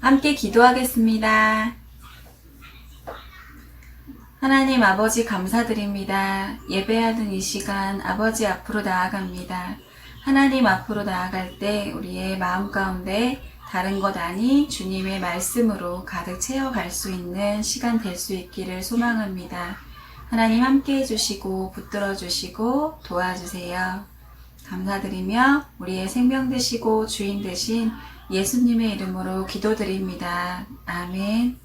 함께 기도하겠습니다. 하나님 아버지 감사드립니다. 예배하는 이 시간 아버지 앞으로 나아갑니다. 하나님 앞으로 나아갈 때 우리의 마음 가운데 다른 것 아닌 주님의 말씀으로 가득 채워갈 수 있는 시간 될 수 있기를 소망합니다. 하나님 함께 해주시고 붙들어 주시고 도와주세요. 감사드리며 우리의 생명 되시고 주인 되신 예수님의 이름으로 기도드립니다. 아멘.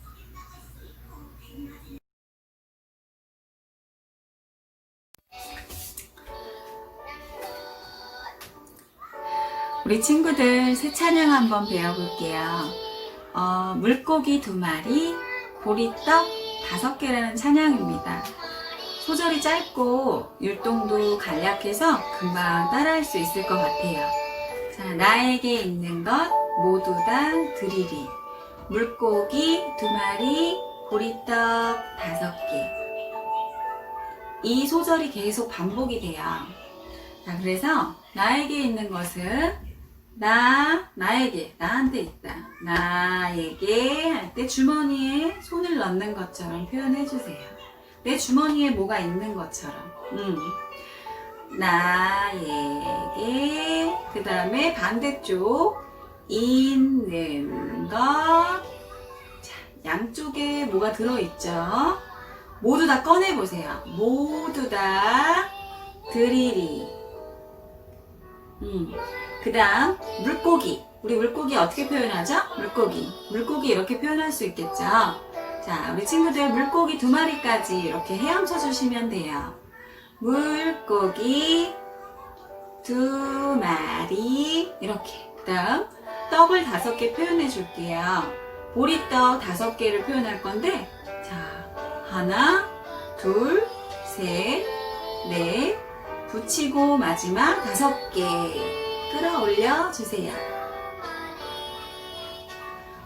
우리 친구들 새 찬양 한번 배워볼게요. 어, 물고기 두 마리, 보리떡 다섯 개라는 찬양입니다. 소절이 짧고 율동도 간략해서 금방 따라할 수 있을 것 같아요. 자, 나에게 있는 것 모두 다 드리리. 물고기 두 마리, 보리떡 다섯 개. 이 소절이 계속 반복이 돼요. 자, 그래서 나에게 있는 것은 나, 나에게, 나한테 있다. 나에게 할 때 주머니에 손을 넣는 것처럼 표현해 주세요. 내 주머니에 뭐가 있는 것처럼. 음. 나에게, 그 다음에 반대쪽, 있는 것. 자, 양쪽에 뭐가 들어있죠? 모두 다 꺼내보세요. 모두 다 드리리. 음. 그 다음, 물고기. 우리 물고기 어떻게 표현하죠? 물고기. 물고기 이렇게 표현할 수 있겠죠? 자, 우리 친구들 물고기 두 마리까지 이렇게 헤엄쳐 주시면 돼요. 물고기 두 마리. 이렇게. 그 다음, 떡을 다섯 개 표현해 줄게요. 보리떡 다섯 개를 표현할 건데, 자, 하나, 둘, 셋, 넷, 붙이고 마지막 다섯 개. 끌어올려 주세요.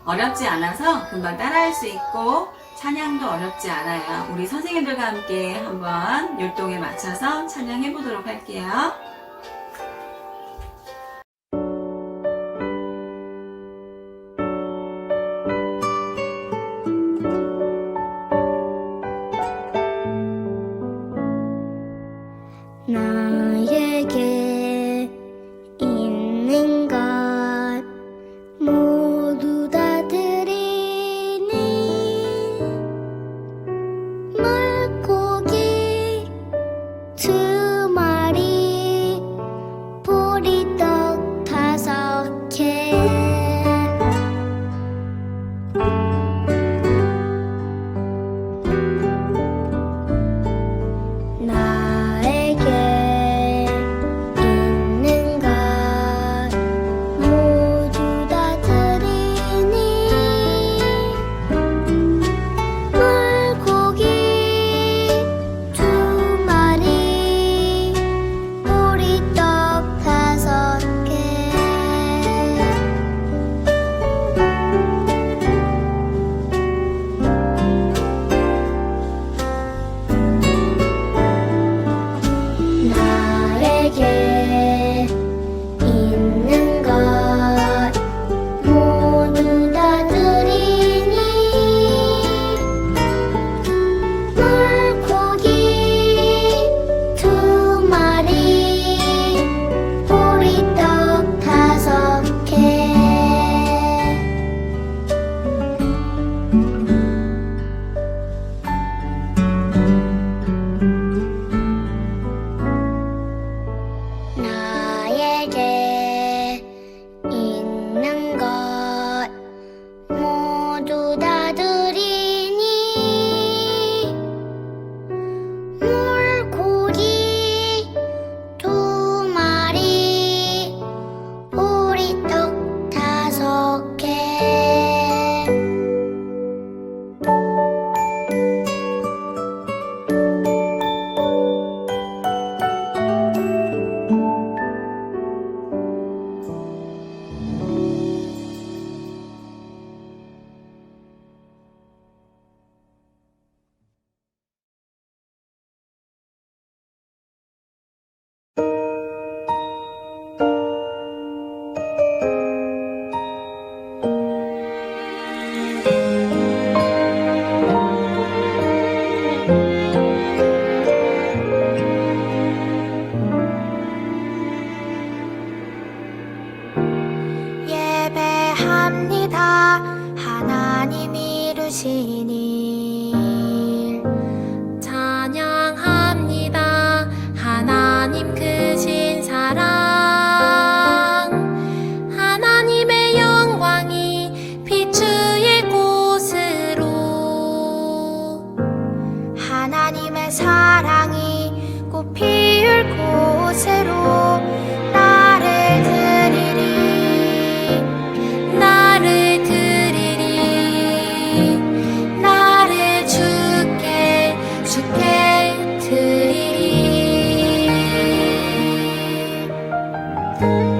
어렵지 않아서 금방 따라할 수 있고 찬양도 어렵지 않아요. 우리 선생님들과 함께 한번 율동에 맞춰서 찬양해 보도록 할게요. 나에게 Bye.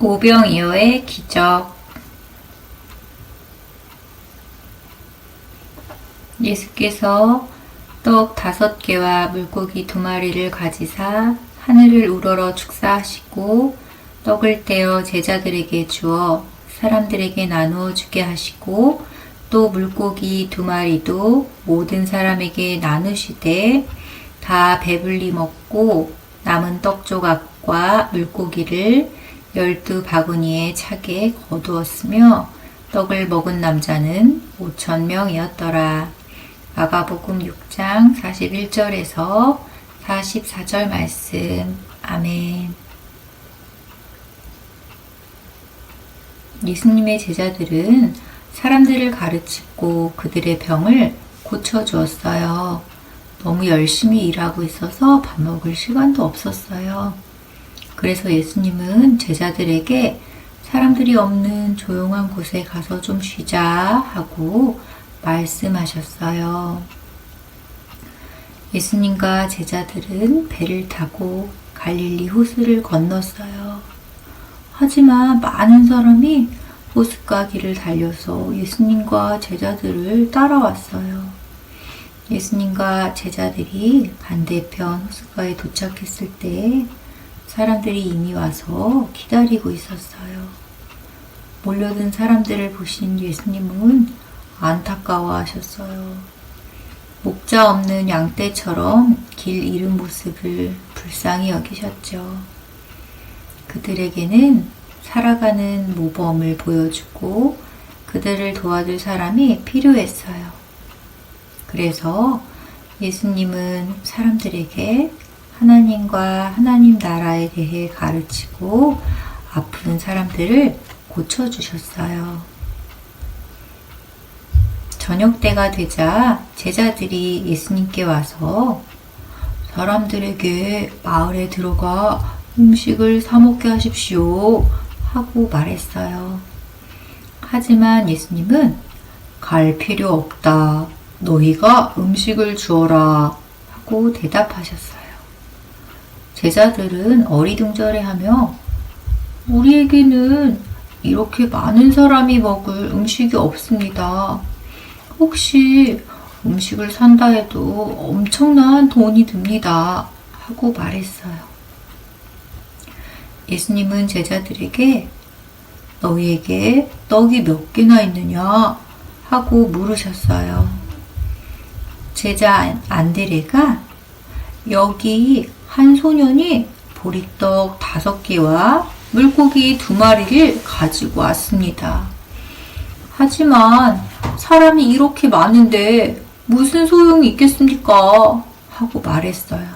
오병이어의 기적. 예수께서 떡 다섯 개와 물고기 두 마리를 가지사 하늘을 우러러 축사하시고 떡을 떼어 제자들에게 주어 사람들에게 나누어 주게 하시고 또 물고기 두 마리도 모든 사람에게 나누시되 다 배불리 먹고 남은 떡 조각과 물고기를 열두 바구니에 차게 거두었으며 떡을 먹은 남자는 오천 명이었더라. 마가복음 6장 41절에서 44절 말씀. 아멘. 예수님의 제자들은 사람들을 가르치고 그들의 병을 고쳐주었어요. 너무 열심히 일하고 있어서 밥 먹을 시간도 없었어요. 그래서 예수님은 제자들에게 사람들이 없는 조용한 곳에 가서 좀 쉬자 하고 말씀하셨어요. 예수님과 제자들은 배를 타고 갈릴리 호수를 건넜어요. 하지만 많은 사람이 호숫가 길을 달려서 예수님과 제자들을 따라왔어요. 예수님과 제자들이 반대편 호숫가에 도착했을 때 사람들이 이미 와서 기다리고 있었어요. 몰려든 사람들을 보신 예수님은 안타까워 하셨어요. 목자 없는 양떼처럼 길 잃은 모습을 불쌍히 여기셨죠. 그들에게는 살아가는 모범을 보여주고 그들을 도와줄 사람이 필요했어요. 그래서 예수님은 사람들에게 하나님과 하나님 나라에 대해 가르치고 아픈 사람들을 고쳐주셨어요. 저녁 때가 되자 제자들이 예수님께 와서 사람들에게 마을에 들어가 음식을 사먹게 하십시오 하고 말했어요. 하지만 예수님은 갈 필요 없다. 너희가 음식을 주어라 하고 대답하셨어요. 제자들은 어리둥절해하며 우리에게는 이렇게 많은 사람이 먹을 음식이 없습니다. 혹시 음식을 산다 해도 엄청난 돈이 듭니다. 하고 말했어요. 예수님은 제자들에게 너희에게 떡이 몇 개나 있느냐? 하고 물으셨어요. 제자 안드레가 여기 한 소년이 보리떡 다섯 개와 물고기 두 마리를 가지고 왔습니다. 하지만 사람이 이렇게 많은데 무슨 소용이 있겠습니까? 하고 말했어요.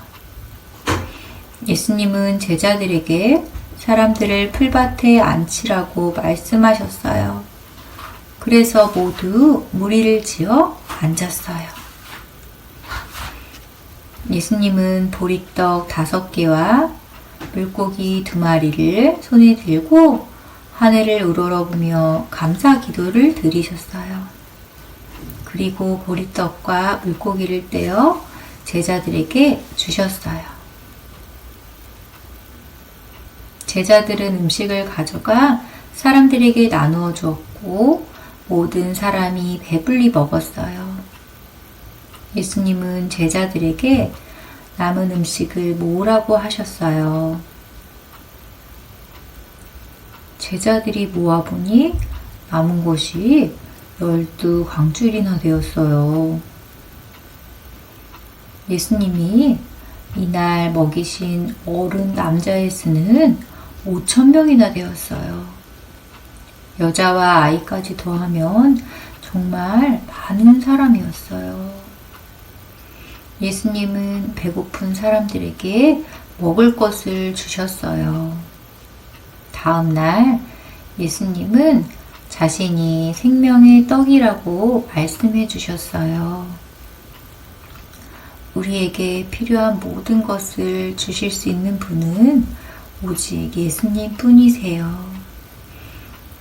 예수님은 제자들에게 사람들을 풀밭에 앉히라고 말씀하셨어요. 그래서 모두 무리를 지어 앉았어요. 예수님은 보리떡 다섯 개와 물고기 두 마리를 손에 들고 하늘을 우러러보며 감사 기도를 드리셨어요. 그리고 보리떡과 물고기를 떼어 제자들에게 주셨어요. 제자들은 음식을 가져가 사람들에게 나누어 주었고 모든 사람이 배불리 먹었어요. 예수님은 제자들에게 남은 음식을 모으라고 하셨어요. 제자들이 모아보니 남은 것이 열두 광줄이나 되었어요. 예수님이 이날 먹이신 어른 남자의 수는 5천 명이나 되었어요. 여자와 아이까지 더하면 정말 많은 사람이었어요. 예수님은 배고픈 사람들에게 먹을 것을 주셨어요. 다음 날 예수님은 자신이 생명의 떡이라고 말씀해 주셨어요. 우리에게 필요한 모든 것을 주실 수 있는 분은 오직 예수님 뿐이세요.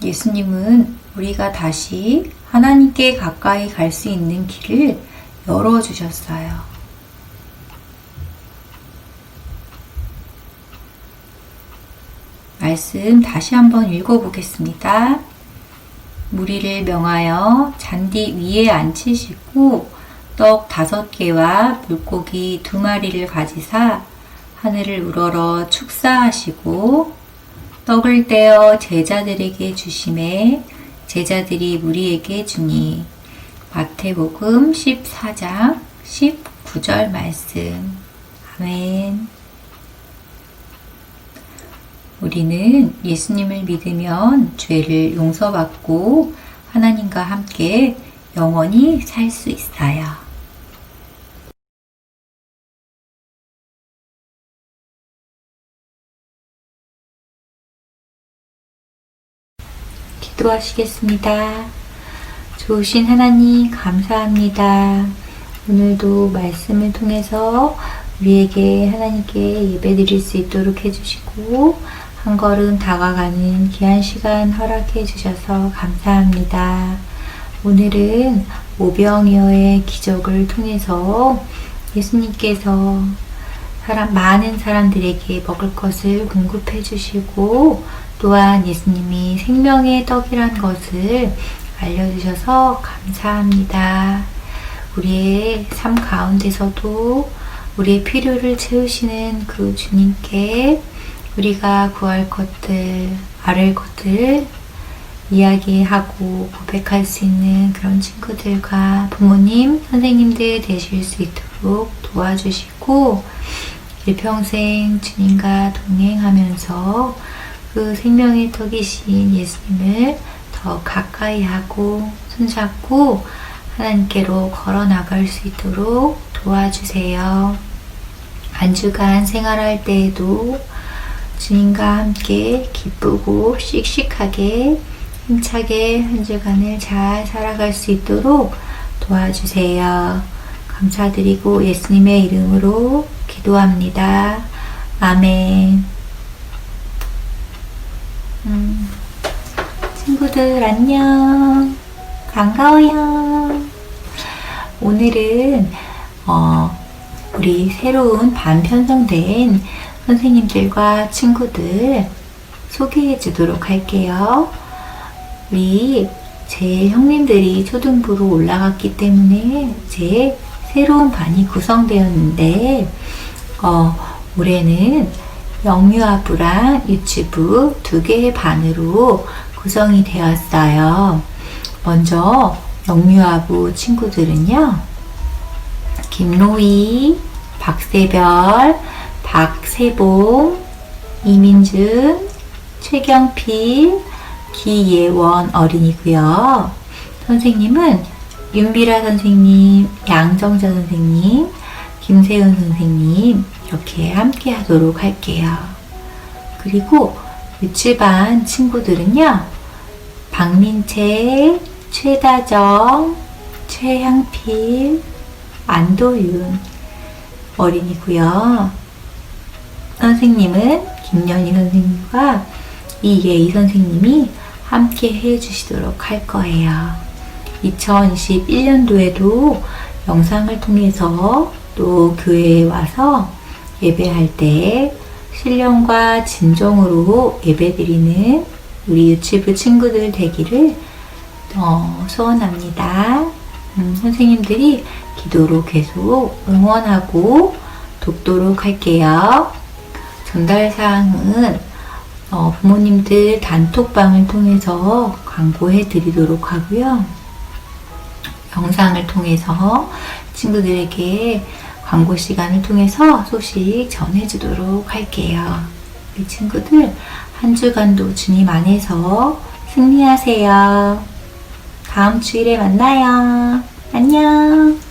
예수님은 우리가 다시 하나님께 가까이 갈 수 있는 길을 열어주셨어요. 말씀 다시 한번 읽어보겠습니다. 무리를 명하여 잔디 위에 앉히시고 떡 다섯 개와 물고기 두 마리를 가지사 하늘을 우러러 축사하시고 떡을 떼어 제자들에게 주심에 제자들이 무리에게 주니 마태복음 14장 19절 말씀 아멘 우리는 예수님을 믿으면 죄를 용서받고 하나님과 함께 영원히 살 수 있어요. 기도하시겠습니다. 좋으신 하나님, 감사합니다. 오늘도 말씀을 통해서 우리에게 하나님께 예배 드릴 수 있도록 해주시고, 한 걸음 다가가는 귀한 시간 허락해 주셔서 감사합니다. 오늘은 오병이어의 기적을 통해서 예수님께서 사람, 많은 사람들에게 먹을 것을 공급해 주시고 또한 예수님이 생명의 떡이란 것을 알려주셔서 감사합니다. 우리의 삶 가운데서도 우리의 필요를 채우시는 그 주님께 우리가 구할 것들, 아를 것들 이야기하고 고백할 수 있는 그런 친구들과 부모님, 선생님들 되실 수 있도록 도와주시고 일평생 주님과 동행하면서 그 생명의 떡이신 예수님을 더 가까이 하고 손잡고 하나님께로 걸어 나갈 수 있도록 도와주세요. 한 주간 생활할 때에도 주님과 함께 기쁘고 씩씩하게 힘차게 한 주간을 잘 살아갈 수 있도록 도와주세요. 감사드리고 예수님의 이름으로 기도합니다. 아멘. 음, 친구들 안녕. 반가워요. 오늘은 어, 우리 새로운 반편성된 선생님들과 친구들 소개해 주도록 할게요. 우리 제 형님들이 초등부로 올라갔기 때문에 제 새로운 반이 구성되었는데, 어, 올해는 영유아부랑 유치부 두 개의 반으로 구성이 되었어요. 먼저 영유아부 친구들은요, 김로희, 박세별, 박세봉, 이민준, 최경필, 기예원 어린이고요. 선생님은 윤비라 선생님, 양정자 선생님, 김세은 선생님 이렇게 함께 하도록 할게요. 그리고 유치반 친구들은요. 박민채, 최다정, 최향필, 안도윤 어린이고요. 선생님은 김연희 선생님과 이예희 선생님이 함께 해주시도록 할 거예요. 2021년도에도 영상을 통해서 또 교회에 와서 예배할 때 신령과 진정으로 예배드리는 우리 유치부 친구들 되기를 어, 소원합니다. 음, 선생님들이 기도로 계속 응원하고 돕도록 할게요. 전달 사항은 어, 부모님들 단톡방을 통해서 광고해 드리도록 하고요. 영상을 통해서 친구들에게 광고 시간을 통해서 소식 전해주도록 할게요. 우리 친구들 한 주간도 주님 안에서 승리하세요. 다음 주일에 만나요. 안녕.